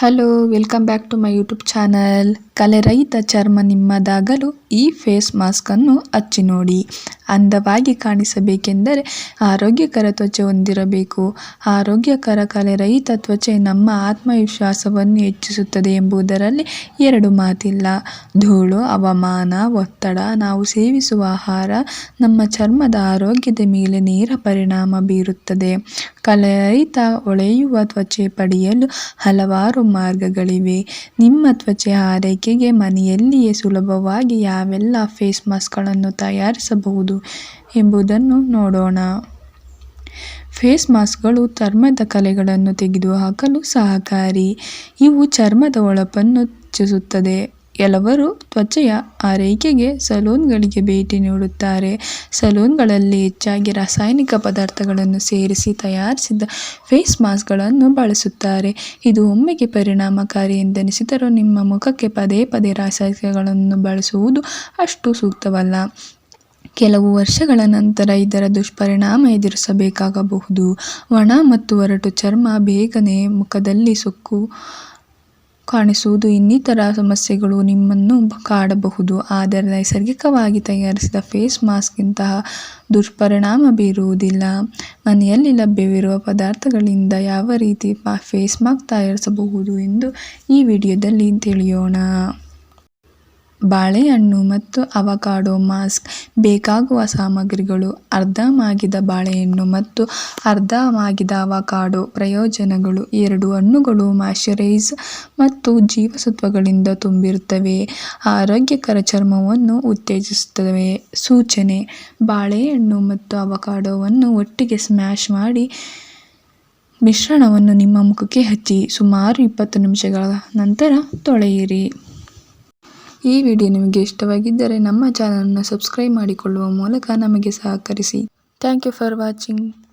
Hello welcome back to my YouTube channel ಕಲೆರಹಿತ ಚರ್ಮ ನಿಮ್ಮದಾಗಲು ಈ ಫೇಸ್ ಮಾಸ್ಕನ್ನು ಹಚ್ಚಿ ನೋಡಿ. ಅಂದವಾಗಿ ಕಾಣಿಸಬೇಕೆಂದರೆ ಆರೋಗ್ಯಕರ ತ್ವಚೆ ಹೊಂದಿರಬೇಕು. ಆರೋಗ್ಯಕರ ಕಲೆರಹಿತ ತ್ವಚೆ ನಮ್ಮ ಆತ್ಮವಿಶ್ವಾಸವನ್ನು ಹೆಚ್ಚಿಸುತ್ತದೆ ಎಂಬುದರಲ್ಲಿ ಎರಡು ಮಾತಿಲ್ಲ. ಧೂಳು ಹವಾಮಾನ ಒತ್ತಡ, ನಾವು ಸೇವಿಸುವ ಆಹಾರ ನಮ್ಮ ಚರ್ಮದ ಆರೋಗ್ಯದ ಮೇಲೆ ನೇರ ಪರಿಣಾಮ ಬೀರುತ್ತದೆ. ಕಲೆರಹಿತ ಹೊಳೆಯುವ ತ್ವಚೆ ಪಡೆಯಲು ಹಲವಾರು ಮಾರ್ಗಗಳಿವೆ. ನಿಮ್ಮ ತ್ವಚೆ ಆರೈಕೆಗೆ ಮನೆಯಲ್ಲಿಯೇ ಸುಲಭವಾಗಿ ಯಾವೆಲ್ಲ ಫೇಸ್ ಮಾಸ್ಕ್ಗಳನ್ನು ತಯಾರಿಸಬಹುದು ಎಂಬುದನ್ನು ನೋಡೋಣ. ಫೇಸ್ ಮಾಸ್ಕ್ಗಳು ಚರ್ಮದ ಕಲೆಗಳನ್ನು ತೆಗೆದುಹಾಕಲು ಸಹಕಾರಿ. ಇವು ಚರ್ಮದ ಹೊಳಪನ್ನು ಹೆಚ್ಚಿಸುತ್ತದೆ ಕೆಲವರು ತ್ವಚೆಯ ಆರೈಕೆಗೆ ಸಲೂನ್ಗಳಿಗೆ ಭೇಟಿ ನೀಡುತ್ತಾರೆ. ಸಲೂನ್ಗಳಲ್ಲಿ ಹೆಚ್ಚಾಗಿ ರಾಸಾಯನಿಕ ಪದಾರ್ಥಗಳನ್ನು ಸೇರಿಸಿ ತಯಾರಿಸಿದ ಫೇಸ್ ಮಾಸ್ಕ್ಗಳನ್ನು ಬಳಸುತ್ತಾರೆ. ಇದು ಒಮ್ಮೆಗೆ ಪರಿಣಾಮಕಾರಿ ಎಂದೆನಿಸಿದರೂ ನಿಮ್ಮ ಮುಖಕ್ಕೆ ಪದೇ ಪದೇ ರಾಸಾಯನಿಕಗಳನ್ನು ಬಳಸುವುದು ಅಷ್ಟು ಸೂಕ್ತವಲ್ಲ. ಕೆಲವು ವರ್ಷಗಳ ನಂತರ ಇದರ ದುಷ್ಪರಿಣಾಮ ಎದುರಿಸಬೇಕಾಗಬಹುದು. ಒಣ ಮತ್ತು ಒರಟು ಚರ್ಮ ಬೇಗನೆ ಮುಖದಲ್ಲಿ ಸುಕ್ಕು ಕಾಣಿಸುವುದು ಇನ್ನಿತರ ಸಮಸ್ಯೆಗಳು ನಿಮ್ಮನ್ನು ಕಾಡಬಹುದು. ಆದರೆ ನೈಸರ್ಗಿಕವಾಗಿ ತಯಾರಿಸಿದ ಫೇಸ್ ಮಾಸ್ಕ್ ಇಂತಹ ದುಷ್ಪರಿಣಾಮ ಬೀರುವುದಿಲ್ಲ. ಮನೆಯಲ್ಲಿ ಲಭ್ಯವಿರುವ ಪದಾರ್ಥಗಳಿಂದ ಯಾವ ರೀತಿ ಫೇಸ್ ಮಾಸ್ಕ್ ತಯಾರಿಸಬಹುದು ಎಂದು ಈ ವಿಡಿಯೋದಲ್ಲಿ ತಿಳಿಯೋಣ. ಬಾಳೆಹಣ್ಣು ಮತ್ತು ಅವಕಾಡೊ ಮಾಸ್ಕ್, ಬೇಕಾಗುವ ಸಾಮಗ್ರಿಗಳು ಅರ್ಧ ಮಾಗಿದ ಬಾಳೆಹಣ್ಣು ಮತ್ತು ಅರ್ಧ ಮಾಗಿದ ಅವಕಾಡೊ ಪ್ರಯೋಜನಗಳು ಎರಡು ಹಣ್ಣುಗಳು ಮಾಶ್ಚರೈಸ್ ಮತ್ತು ಜೀವಸತ್ವಗಳಿಂದ ತುಂಬಿರುತ್ತವೆ. ಆರೋಗ್ಯಕರ ಚರ್ಮವನ್ನು ಉತ್ತೇಜಿಸುತ್ತವೆ. ಸೂಚನೆ, ಬಾಳೆಹಣ್ಣು ಮತ್ತು ಅವಕಾಡೊವನ್ನು ಒಟ್ಟಿಗೆ ಸ್ಮ್ಯಾಶ್ ಮಾಡಿ ಮಿಶ್ರಣವನ್ನು ನಿಮ್ಮ ಮುಖಕ್ಕೆ ಹಚ್ಚಿ ಸುಮಾರು ಇಪ್ಪತ್ತು ನಿಮಿಷಗಳ ನಂತರ ತೊಳೆಯಿರಿ. ಈ ವಿಡಿಯೋ ನಿಮಗೆ ಇಷ್ಟವಾಗಿದ್ದರೆ ನಮ್ಮ ಚಾನಲನ್ನು ಸಬ್ಸ್ಕ್ರೈಬ್ ಮಾಡಿಕೊಳ್ಳುವ ಮೂಲಕ ನಮಗೆ ಸಹಕರಿಸಿ. Thank you for watching.